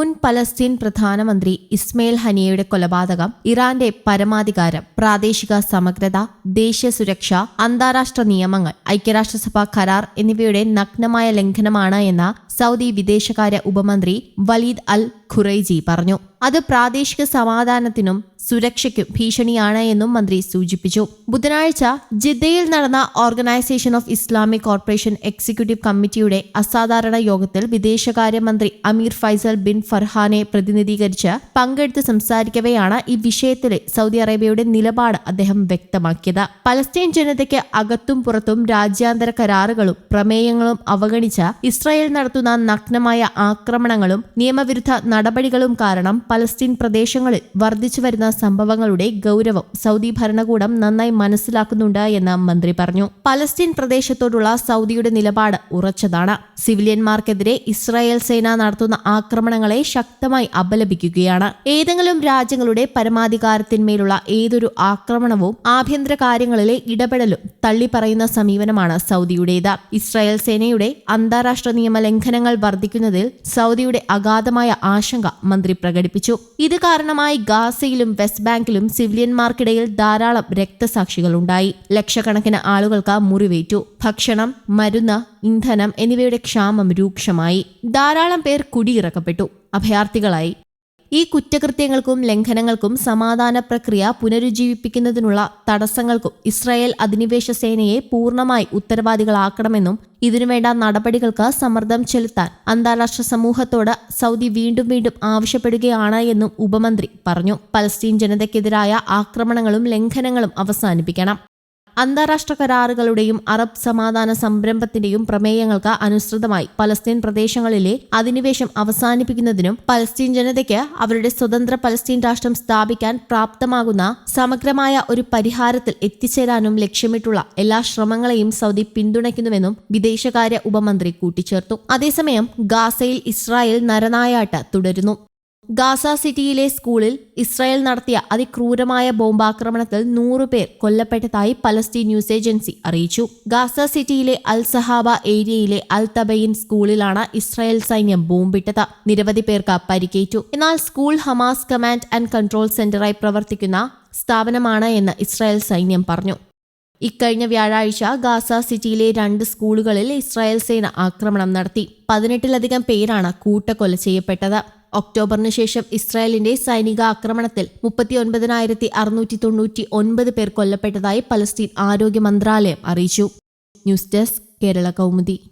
മുൻ പലസ്തീൻ പ്രധാനമന്ത്രി ഇസ്മയിൽ ഹനിയയുടെ കൊലപാതകം ഇറാന്റെ പരമാധികാരം പ്രാദേശിക സമഗ്രത ദേശീയ സുരക്ഷ അന്താരാഷ്ട്ര നിയമങ്ങൾ ഐക്യരാഷ്ട്രസഭ കരാർ എന്നിവയുടെ നഗ്നമായ ലംഘനമാണ് എന്ന സൗദി വിദേശകാര്യ ഉപമന്ത്രി വലീദ് അൽ ഖുറൈജി പറഞ്ഞു. അത് പ്രാദേശിക സമാധാനത്തിനും സുരക്ഷയ്ക്കും ഭീഷണിയാണ് എന്നും മന്ത്രി സൂചിപ്പിച്ചു. ബുധനാഴ്ച ജിദ്ദയിൽ നടന്ന organisation of Islamic corporation executive കമ്മിറ്റിയുടെ അസാധാരണ യോഗത്തിൽ വിദേശകാര്യമന്ത്രി അമീർ ഫൈസൽ ബിൻ ഫർഹാനെ പ്രതിനിധീകരിച്ച് പങ്കെടുത്ത് സംസാരിക്കവെയാണ് ഈ വിഷയത്തിലെ സൗദി അറേബ്യയുടെ നിലപാട് അദ്ദേഹം വ്യക്തമാക്കിയത്. പലസ്തീൻ ജനതയ്ക്ക് അകത്തും പുറത്തും രാജ്യാന്തര കരാറുകളും പ്രമേയങ്ങളും അവഗണിച്ച ഇസ്രായേൽ നടത്തുന്ന നഗ്നമായ ആക്രമണങ്ങളും നിയമവിരുദ്ധ നടപടികളും കാരണം പലസ്തീൻ പ്രദേശങ്ങളിൽ വർദ്ധിച്ചു വരുന്ന സംഭവങ്ങളുടെ ഗൗരവം സൗദി ഭരണകൂടം നന്നായി മനസ്സിലാക്കുന്നുണ്ട് എന്ന് മന്ത്രി പറഞ്ഞു. പലസ്തീൻ പ്രദേശത്തോടുള്ള സൗദിയുടെ നിലപാട് ഉറച്ചതാണ്. സിവിലിയന്മാർക്കെതിരെ ഇസ്രായേൽ സേന നടത്തുന്ന ആക്രമണങ്ങളെ ശക്തമായി അപലപിക്കുകയാണ്. ഏതെങ്കിലും രാജ്യങ്ങളുടെ പരമാധികാരത്തിന്മേലുള്ള ഏതൊരു ആക്രമണവും ആഭ്യന്തര കാര്യങ്ങളിലെ ഇടപെടലും തള്ളിപ്പറയുന്ന സമീപനമാണ് സൗദിയുടേത്. ഇസ്രായേൽ സേനയുടെ അന്താരാഷ്ട്ര നിയമ ലംഘനങ്ങൾ വർദ്ധിക്കുന്നതിൽ സൗദിയുടെ അഗാധമായ ആശങ്ക മന്ത്രി പ്രകടിപ്പിച്ചു. ഇത് കാരണമായി ഗാസയിലും വെസ്റ്റ് ബാങ്കിലും സിവിലിയന്മാർക്കിടയിൽ ധാരാളം രക്തസാക്ഷികളുണ്ടായി. ലക്ഷക്കണക്കിന് ആളുകൾക്ക് മുറിവേറ്റു. ഭക്ഷണം മരുന്ന് ഇന്ധനം എന്നിവയുടെ ക്ഷാമം രൂക്ഷമായി. ധാരാളം പേർ കുടിയിറക്കപ്പെട്ടു. അഭയാർത്ഥികളായി. ഈ കുറ്റകൃത്യങ്ങൾക്കും ലംഘനങ്ങൾക്കും സമാധാന പ്രക്രിയ പുനരുജ്ജീവിപ്പിക്കുന്നതിനുള്ള തടസ്സങ്ങൾക്കും ഇസ്രായേൽ അധിനിവേശ സേനയെ പൂർണമായി ഉത്തരവാദികളാക്കണമെന്നും ഇതിനുവേണ്ട നടപടികൾക്ക് സമ്മർദ്ദം ചെലുത്താൻ അന്താരാഷ്ട്ര സമൂഹത്തോട് സൗദി വീണ്ടും വീണ്ടും ആവശ്യപ്പെടുകയാണ് എന്നും ഉപമന്ത്രി പറഞ്ഞു. പലസ്തീൻ ജനതയ്ക്കെതിരായ ആക്രമണങ്ങളും ലംഘനങ്ങളും അവസാനിപ്പിക്കണം. അന്താരാഷ്ട്ര കരാറുകളുടെയും അറബ് സമാധാന സംരംഭത്തിന്റെയും പ്രമേയങ്ങൾക്ക് അനുസൃതമായി പലസ്തീൻ പ്രദേശങ്ങളിലെ അധിനിവേശം അവസാനിപ്പിക്കുന്നതിനും പലസ്തീൻ ജനതയ്ക്ക് അവരുടെ സ്വതന്ത്ര പലസ്തീൻ രാഷ്ട്രം സ്ഥാപിക്കാൻ പ്രാപ്തമാകുന്ന സമഗ്രമായ ഒരു പരിഹാരത്തിൽ എത്തിച്ചേരാനും ലക്ഷ്യമിട്ടുള്ള എല്ലാ ശ്രമങ്ങളെയും സൗദി പിന്തുണയ്ക്കുന്നുവെന്നും വിദേശകാര്യ ഉപമന്ത്രി കൂട്ടിച്ചേർത്തു. അതേസമയം ഗാസയിൽ ഇസ്രായേൽ നരനായാട്ട് തുടരുന്നു. ഗാസ സിറ്റിയിലെ സ്കൂളിൽ ഇസ്രായേൽ നടത്തിയ അതിക്രൂരമായ ബോംബാക്രമണത്തിൽ നൂറുപേർ കൊല്ലപ്പെട്ടതായി പലസ്തീൻ ന്യൂസ് ഏജൻസി അറിയിച്ചു. ഗാസ സിറ്റിയിലെ അൽ സഹാബ ഏരിയയിലെ അൽ തബയിൻ സ്കൂളിലാണ് ഇസ്രായേൽ സൈന്യം ബോംബിട്ടത്. നിരവധി പേർക്ക് പരിക്കേറ്റു. എന്നാൽ school Hamas command and control സെന്ററായി പ്രവർത്തിക്കുന്ന സ്ഥാപനമാണ് എന്ന് ഇസ്രായേൽ സൈന്യം പറഞ്ഞു. ഇക്കഴിഞ്ഞ വ്യാഴാഴ്ച ഗാസ സിറ്റിയിലെ രണ്ട് സ്കൂളുകളിൽ ഇസ്രായേൽ സേന ആക്രമണം നടത്തി. പതിനെട്ടിലധികം പേരാണ് കൂട്ടക്കൊല ചെയ്യപ്പെട്ടത്. ഒക്ടോബറിന് ശേഷം ഇസ്രായേലിന്റെ സൈനിക ആക്രമണത്തിൽ മുപ്പത്തിയൊൻപതിനായിരത്തി അറുന്നൂറ്റി തൊണ്ണൂറ്റി ഒൻപത് പേർ കൊല്ലപ്പെട്ടതായി പലസ്തീൻ ആരോഗ്യ മന്ത്രാലയം അറിയിച്ചു. News desk Kerala Kaumudi.